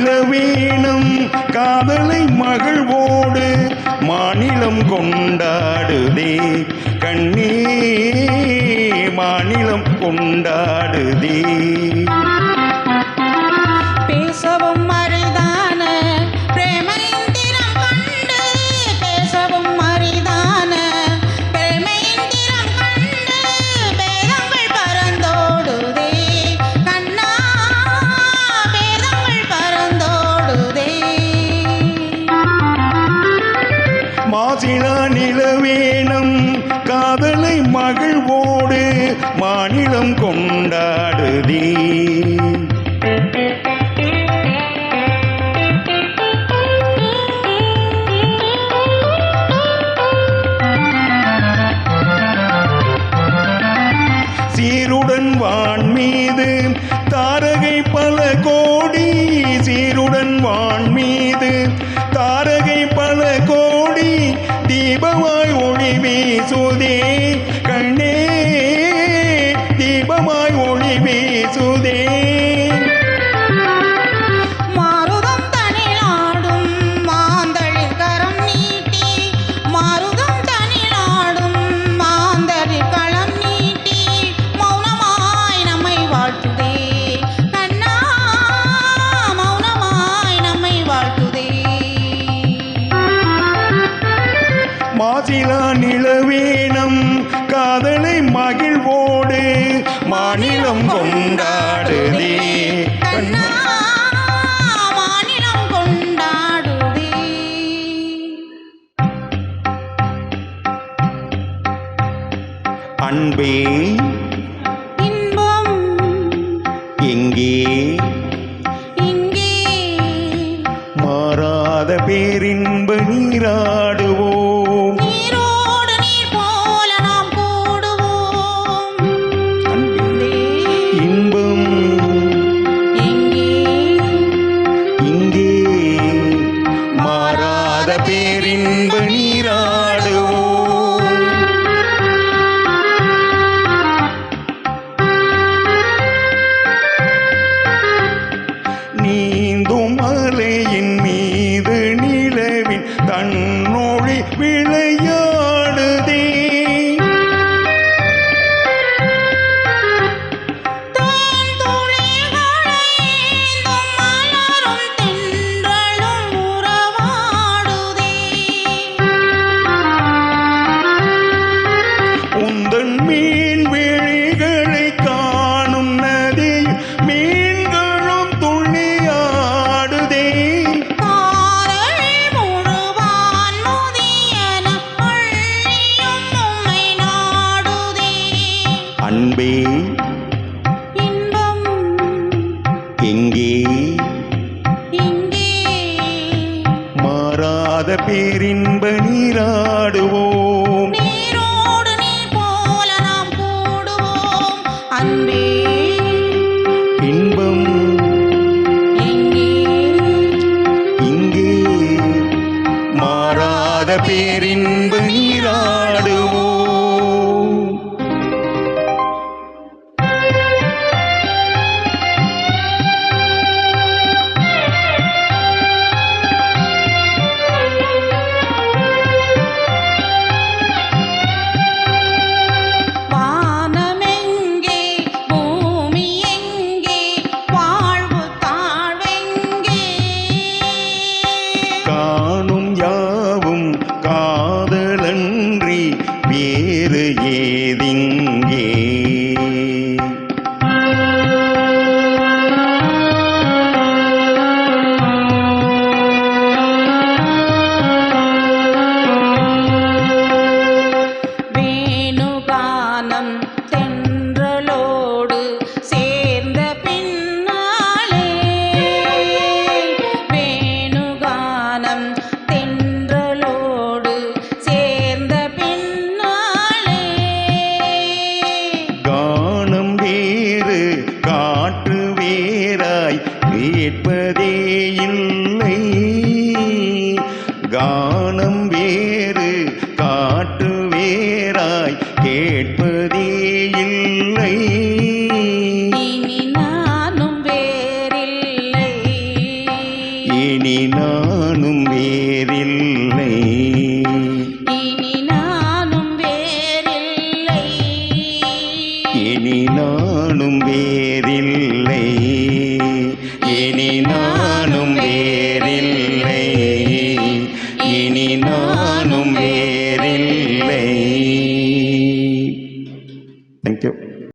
நிலவேணம் காதலை மகிழ்வோடு மாநிலம் கொண்டாடுதே. கண்ணீர் மாநிலம் கொண்டாடுதே. மாசிலா நிலவேனம் காதலை மகிழ்வோடு மாநிலம் கொண்டாடுதீ. சீருடன் வான் மீது தாரகை பல கோடி. சீருடன் வான் மீது தாரகை பல கோடி தீபமாய் ஒளி வீசுதே மாநிலம் கொண்டாடுதே. கண்ணா மாநிலம் கொண்டாடுதே. அன்பே இன்பம். எங்கே? இங்கே. மாறாத பேரின்ப அன்பே. இன்பம். எங்கே? இங்கே. மாறாத பேரின்ப நீராடுவோம். நீரோடு நீர் போல நாம் கூடுவோம். அன்பே. இன்பம். எங்கே? இங்கே. மாறாத பேரின்ப காற்று வேராய் கேட்பதே இல்லை. கானம் வேறு காற்று வேராய் கேட்பதே இல்லை. இனி நானும் வேறில்லை. இனி நானும் வேறில்லை. இனி நானும் வேறில்லை. இனி நான்